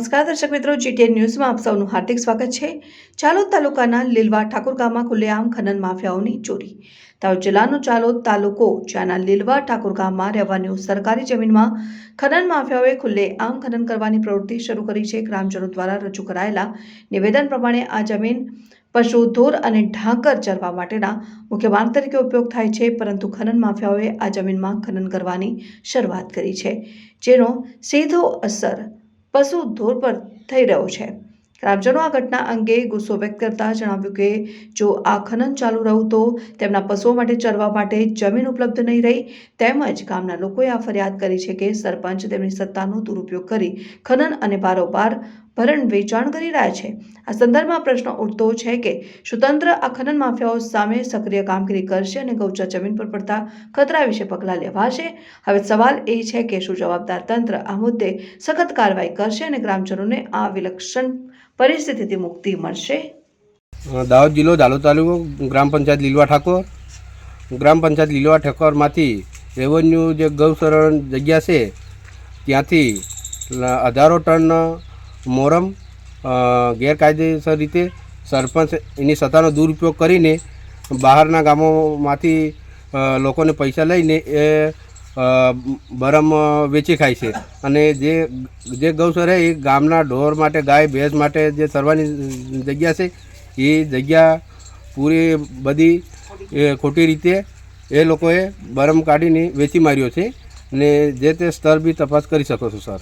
નમસ્કાર દર્શક મિત્રો જીટીએન ન્યૂઝમાં આપ સૌનું હાર્દિક સ્વાગત છે. ચાલોદ તાલુકાના લીલવા ઠાકોર ગામમાં ખુલ્લેઆમ ખનન માફિયાઓની ચોરી. તાવ જિલ્લાનો ચાલોદ તાલુકો, જ્યાંના લીલવા ઠાકોર ગામમાં રહેવાની સરકારી જમીનમાં ખનન માફિયાઓએ ખુલ્લેઆમ ખનન કરવાની પ્રવૃત્તિ શરૂ કરી છે. ગ્રામજનો દ્વારા રજૂ કરાયેલા નિવેદન પ્રમાણે આ જમીન પશુ, ધોર અને ઢાંકર ચરવા માટેના મુખ્ય માર્ગ તરીકે ઉપયોગ થાય છે, પરંતુ ખનન માફિયાઓએ આ જમીનમાં ખનન કરવાની શરૂઆત કરી છે, જેનો સીધો અસર પશુ ધોર પર થઈ રહ્યો છે. ગ્રામજનો આ ઘટના અંગે ગુસ્સો વ્યક્ત કરતા જણાવ્યું કે, જો આ ખનન ચાલુ રહ્યું તો તેમના પશુઓ માટે ચરવા માટે જમીન ઉપલબ્ધ નહીં રહી, તેમજ ગામના લોકોએ આ ફરિયાદ કરી છે કે સરપંચ તેમની સત્તાનો દુરુપયોગ કરી ખનન અને બારોબાર ભરણ વેચાણ કરી રહ્યા છે. આ સંદર્ભમાં પ્રશ્ન ઉઠતો છે કે શું આ ખનન માફિયાઓ સામે સક્રિય કામગીરી કરશે અને ગૌચર જમીન પર પડતા ખતરા વિશે પગલાં લેવાશે? હવે સવાલ એ છે કે શું જવાબદાર તંત્ર આ મુદ્દે સખત કાર્યવાહી કરશે અને ગ્રામજનોને આ વિલક્ષણ પરિસ્થિતિથી મુક્તિ મળશે? દાહોદ જિલ્લો દાહોદ તાલુકો, ગ્રામ પંચાયત લીલવા ઠાકોર. ગ્રામ પંચાયત લીલવા ઠાકોરમાંથી રેવન્યુ જે ગૌસરણ જગ્યા છે, ત્યાંથી હજારો ટન મોરમ ગેરકાયદેસર રીતે સરપંચ એની સત્તાનો દુરુપયોગ કરીને બહારના ગામોમાંથી લોકોને પૈસા લઈને એ બરમ વેચી ખાય છે. અને જે જે ગૌસર એ ગામના ઢોર માટે, ગાય, ભેંસ માટે જે ચરવાની જગ્યા છે, એ જગ્યા પૂરી બધી, એ, ખોટી રીતે એ લોકોએ બરમ કાઢીને વેચી માર્યો છે. ને જે તે સ્તર બી તપાસ કરી શકો છો, સર.